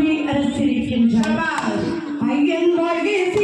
சுவாமி அரசிருக்கின்றார் சபாஷ். ஐயன் வாழ்க சிவன் வாழ்க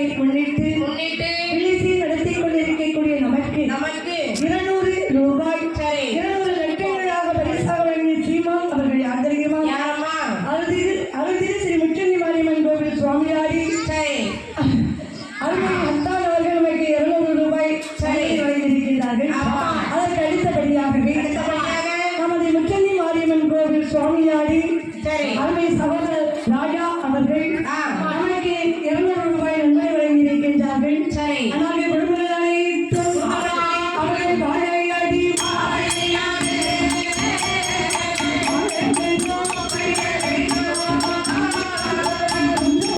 கொடைவிழாவினை முன்னிட்டு முன்னிட்டு விழிசி நடத்திக் கொண்டிருக்கக்கூடிய நமக்கு நமக்கு இருநூறு ரூபாய் சரி. இருநூறு லட்சங்களாக பரிசாக வழங்கிய சீமான் அவர்களை ஆதரிக்கமா யாரம்மா? அருள்திரு அருள்திரு ஸ்ரீ முச்சந்தி மாரியம்மன் கோவில் சுவாமியாரி சரி. அருமை